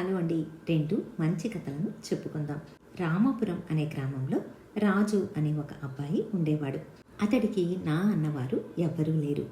Hello అండి. రెండు మంచి కథలను చెప్పుకుందాం. రామాపురం అనే గ్రామంలో రాజు అనే ఒక అబ్బాయి ఉండేవాడు. అతడికి నా అన్నవారు ఎవ్వరూ లేరు.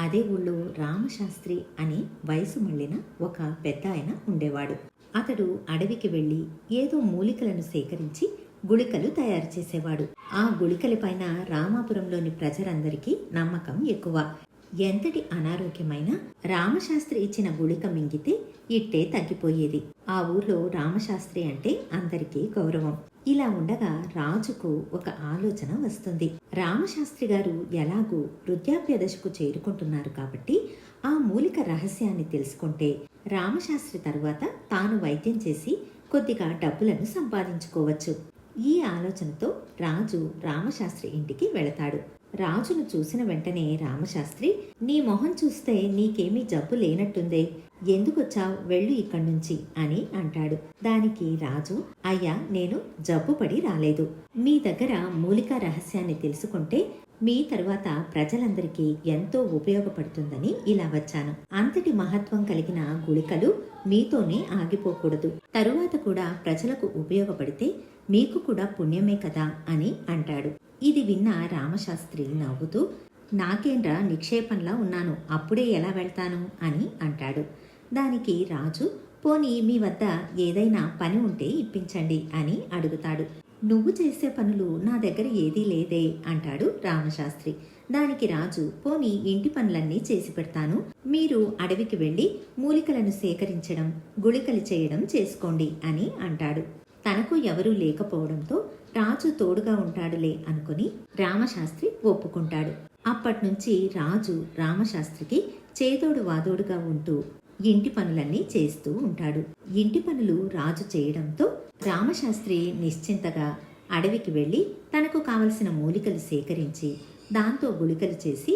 అదే ఊళ్ళో రామశాస్త్రి అని వయసు మళ్ళిన ఒక పెద్ద ఆయన ఉండేవాడు. అతడు అడవికి వెళ్ళి ఏదో మూలికలను సేకరించి గుళికలు తయారు చేసేవాడు. ఆ గుళికలపైన రామాపురంలోని ప్రజలందరికీ నమ్మకం ఎక్కువ. ఎంతటి అనారోగ్యమైన రామశాస్త్రి ఇచ్చిన గుళిక మింగితే ఇట్టే తగ్గిపోయేది. ఆ ఊర్లో రామశాస్త్రి అంటే అందరికీ గౌరవం. ఇలా ఉండగా రాజుకు ఒక ఆలోచన వస్తుంది. రామశాస్త్రి గారు ఎలాగూ వృద్ధాప్య దశకు చేరుకుంటున్నారు కాబట్టి ఆ మూలిక రహస్యాన్ని తెలుసుకుంటే రామశాస్త్రి తరువాత తాను వైద్యం చేసి కొద్దిగా డబ్బులను సంపాదించుకోవచ్చు. ఈ ఆలోచనతో రాజు రామశాస్త్రి ఇంటికి వెళతాడు. రాజును చూసిన వెంటనే రామశాస్త్రి నీ మొహం చూస్తే నీకేమీ జబ్బు లేనట్టుందే. ఎందుకొచ్చావు? వెళ్ళు ఇక్కడి నుంచి అని అంటాడు. దానికి రాజు అయ్యా నేను జబ్బుపడి రాలేదు. మీ దగ్గర మూలికా రహస్యాన్ని తెలుసుకుంటే మీ తరువాత ప్రజలందరికీ ఎంతో ఉపయోగపడుతుందని ఇలా వచ్చాను. అంతటి మహత్వం కలిగిన గుళికలు మీతోనే ఆగిపోకూడదు. తరువాత కూడా ప్రజలకు ఉపయోగపడితే మీకు కూడా పుణ్యమే కదా అని అంటాడు. ఇది విన్న రామశాస్త్రి నవ్వుతూ నాకేంట్రా నిక్షేపంలా ఉన్నాను. అప్పుడే ఎలా వెళ్తాను? అని అంటాడు. దానికి రాజు పోనీ మీ వద్ద ఏదైనా పని ఉంటే ఇప్పించండి అని అడుగుతాడు. నువ్వు చేసే పనులు నా దగ్గర ఏదీ లేదే అంటాడు రామశాస్త్రి. దానికి రాజు పోనీ ఇంటి పనులన్నీ చేసి పెడతాను. మీరు అడవికి వెళ్ళి మూలికలను సేకరించడం గుళికలు చేయడం చేసుకోండి అని అంటాడు. తనకు ఎవరూ లేకపోవడంతో రాజు తోడుగా ఉంటాడులే అనుకుని రామశాస్త్రి ఒప్పుకుంటాడు. అప్పట్నుంచి రాజు రామశాస్త్రికి చేదోడు వాదోడుగా ఉంటూ ఇంటి పనులన్నీ చేస్తూ ఉంటాడు. ఇంటి పనులు రాజు చేయడంతో రామశాస్త్రి నిశ్చింతగా అడవికి వెళ్ళి తనకు కావలసిన మూలికలు సేకరించి దాంతో గుళికలు చేసి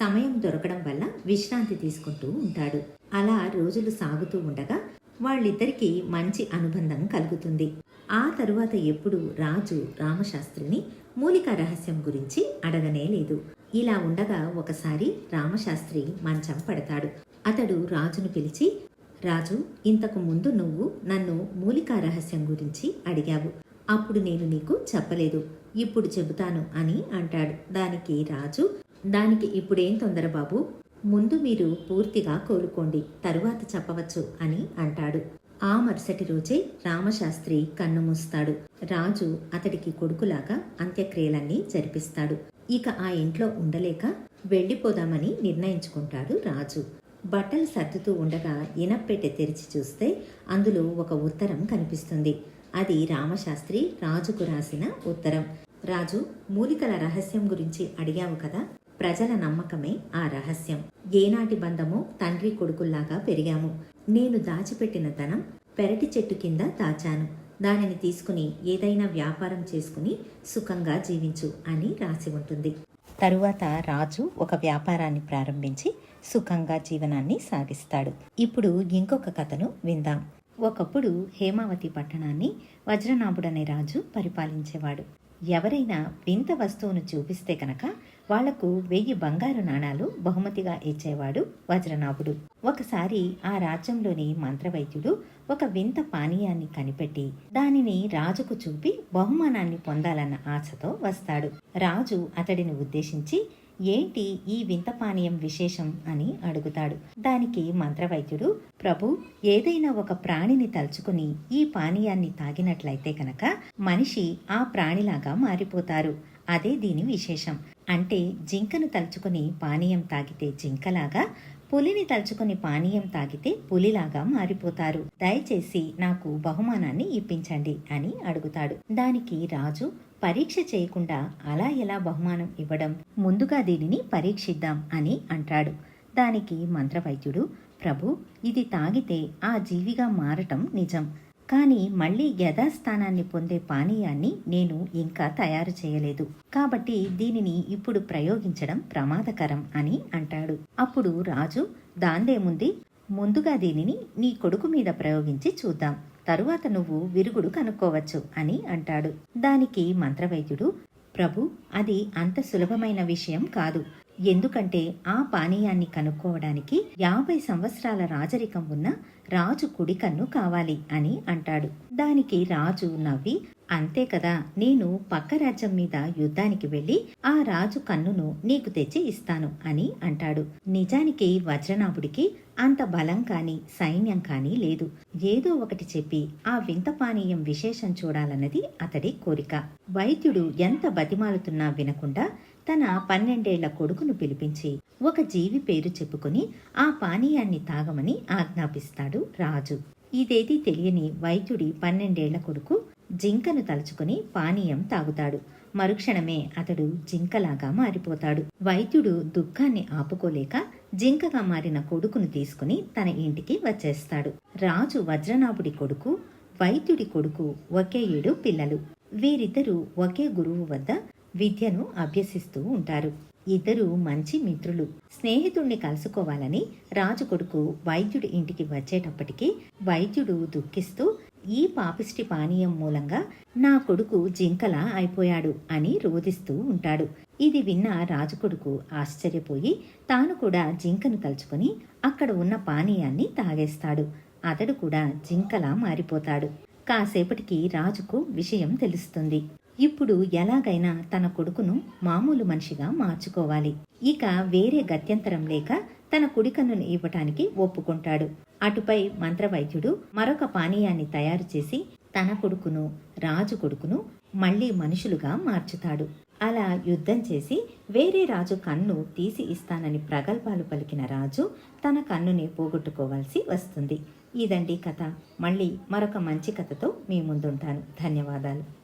సమయం దొరకడం వల్ల విశ్రాంతి తీసుకుంటూ ఉంటాడు. అలా రోజులు సాగుతూ ఉండగా వాళ్ళిద్దరికీ మంచి అనుబంధం కలుగుతుంది. ఆ తరువాత ఎప్పుడు రాజు రామశాస్త్రిని మూలికా రహస్యం గురించి అడగనే లేదు. ఇలా ఉండగా ఒకసారి రామశాస్త్రి మంచం పడతాడు. అతడు రాజును పిలిచి రాజు ఇంతకు ముందు నువ్వు నన్ను మూలికా రహస్యం గురించి అడిగావు. అప్పుడు నేను నీకు చెప్పలేదు. ఇప్పుడు చెబుతాను అని అంటాడు. దానికి రాజు దానికి ఇప్పుడేం తొందర బాబు? ముందు మీరు పూర్తిగా కోలుకోండి. తరువాత చెప్పవచ్చు అని అంటాడు. ఆ మరుసటి రోజే రామశాస్త్రి కన్ను మూస్తాడు. రాజు అతడికి కొడుకులాగా అంత్యక్రియలన్నీ జరిపిస్తాడు. ఇక ఆ ఇంట్లో ఉండలేక వెళ్ళిపోదామని నిర్ణయించుకుంటాడు రాజు. బట్టలు సర్దుతూ ఉండగా ఇనప్పెట్టె తెరిచి చూస్తే అందులో ఒక ఉత్తరం కనిపిస్తుంది. అది రామశాస్త్రి రాజుకు రాసిన ఉత్తరం. రాజు మూలికల రహస్యం గురించి అడిగావు కదా? ప్రజల నమ్మకమే ఆ రహస్యం. ఏనాటి బంధమో తండ్రి కొడుకుల్లాగా పెరిగాము. నేను దాచిపెట్టిన ధనం పెరటి చెట్టు కింద దాచాను. దానిని తీసుకుని ఏదైనా వ్యాపారం చేసుకుని సుఖంగా జీవించు అని రాసి ఉంటుంది. తరువాత రాజు ఒక వ్యాపారాన్ని ప్రారంభించి సుఖంగా జీవనాన్ని సాగిస్తాడు. ఇప్పుడు ఇంకొక కథను విందాం. ఒకప్పుడు హేమావతి పట్టణాన్ని వజ్రనాభుడనే రాజు పరిపాలించేవాడు. ఎవరైనా వింత వస్తువును చూపిస్తే కనుక వాళ్ళకు వెయ్యి బంగారు నాణాలు బహుమతిగా ఇచ్చేవాడు వజ్రనాభుడు. ఒకసారి ఆ రాజ్యంలోని మంత్రవైద్యుడు ఒక వింత పానీయాన్ని కనిపెట్టి దానిని రాజుకు చూపి బహుమానాన్ని పొందాలన్న ఆశతో వస్తాడు. రాజు అతడిని ఉద్దేశించి ఏంటి ఈ వింత పానీయం విశేషం? అని అడుగుతాడు. దానికి మంత్రవైద్యుడు ప్రభు ఏదైనా ఒక ప్రాణిని తలుచుకుని ఈ పానీయాన్ని తాగినట్లయితే కనుక మనిషి ఆ ప్రాణిలాగా మారిపోతారు. అదే దీని విశేషం. అంటే జింకను తలుచుకుని పానీయం తాగితే జింకలాగా పులిని తలుచుకుని పానీయం తాగితే పులిలాగా మారిపోతారు. దయచేసి నాకు బహుమానాన్ని ఇప్పించండి అని అడుగుతాడు. దానికి రాజు పరీక్ష చేయకుండా అలా ఎలా బహుమానం ఇవ్వడం? ముందుగా దీనిని పరీక్షిద్దాం అని అంటాడు. దానికి మంత్రవైద్యుడు ప్రభు ఇది తాగితే ఆ జీవిగా మారటం నిజం. కానీ మళ్ళీ యథాస్థానాన్ని పొందే పానీయాన్ని నేను ఇంకా తయారు చేయలేదు. కాబట్టి దీనిని ఇప్పుడు ప్రయోగించడం ప్రమాదకరం అని అంటాడు. అప్పుడు రాజు దాందేముంది ముందుగా దీనిని నీ కొడుకు మీద ప్రయోగించి చూద్దాం. తరువాత నువ్వు విరుగుడు కనుక్కోవచ్చు అని అంటాడు. దానికి మంత్రవైద్యుడు ప్రభు అది అంత సులభమైన విషయం కాదు. ఎందుకంటే ఆ పానీయాన్ని కనుక్కోవడానికి యాభై సంవత్సరాల రాజరికం ఉన్న రాజు కుడి కన్ను కావాలి అని అంటాడు. దానికి రాజు నవ్వి అంతే కదా నేను పక్క రాజ్యం మీద యుద్ధానికి వెళ్ళి ఆ రాజు కన్నును నీకు తెచ్చి ఇస్తాను అని అంటాడు. నిజానికి వజ్రనాభుడికి అంత బలం కాని సైన్యం కానీ లేదు. ఏదో ఒకటి చెప్పి ఆ వింత పానీయం విశేషం చూడాలన్నది అతడి కోరిక. వైద్యుడు ఎంత బతిమాలుతున్నా వినకుండా తన పన్నెండేళ్ళ కొడుకును పిలిపించి ఒక జీవి పేరు చెప్పుకుని ఆ పానీయాన్ని తాగమని ఆజ్ఞాపిస్తాడు రాజు. ఇదేది తెలియని వైద్యుడి పన్నెండేళ్ళ కొడుకు జింకను తలుచుకుని పానీయం తాగుతాడు. మరుక్షణమే అతడు జింకలాగా మారిపోతాడు. వైద్యుడు దుఃఖాన్ని ఆపుకోలేక జింకగా మారిన కొడుకును తీసుకుని తన ఇంటికి వచ్చేస్తాడు. రాజు వజ్రనాభుడి కొడుకు వైద్యుడి కొడుకు ఒకే ఏడు పిల్లలు. వీరిద్దరూ ఒకే గురువు వద్ద విద్యను అభ్యసిస్తూ ఉంటారు. ఇద్దరు మంచి మిత్రులు. స్నేహితుణ్ణి కలుసుకోవాలని రాజు కొడుకు వైద్యుడి ఇంటికి వచ్చేటప్పటికి వైద్యుడు దుఃఖిస్తూ ఈ పాపిష్టి పానీయం మూలంగా నా కొడుకు జింకలా అయిపోయాడు అని రోదిస్తూ ఉంటాడు. ఇది విన్న రాజు కొడుకు ఆశ్చర్యపోయి తాను కూడా జింకను కలుచుకొని అక్కడ ఉన్న పానీయాన్ని తాగేస్తాడు. అతడు కూడా జింకలా మారిపోతాడు. కాసేపటికి రాజుకు విషయం తెలుస్తుంది. ఇప్పుడు ఎలాగైనా తన కొడుకును మామూలు మనిషిగా మార్చుకోవాలి. ఇక వేరే గత్యంతరం లేక తన కుడికన్నును ఇవ్వటానికి ఒప్పుకుంటాడు. అటుపై మంత్రవైద్యుడు మరొక పానీయాన్ని తయారు చేసి తన కొడుకును రాజు కొడుకును మళ్ళీ మనుషులుగా మార్చుతాడు. అలా యుద్ధం చేసి వేరే రాజు కన్ను తీసి ఇస్తానని ప్రగల్భాలు పలికిన రాజు తన కన్నుని పోగొట్టుకోవాల్సి వస్తుంది. ఇదండి కథ. మళ్ళీ మరొక మంచి కథతో మీ ముందుంటాను. ధన్యవాదాలు.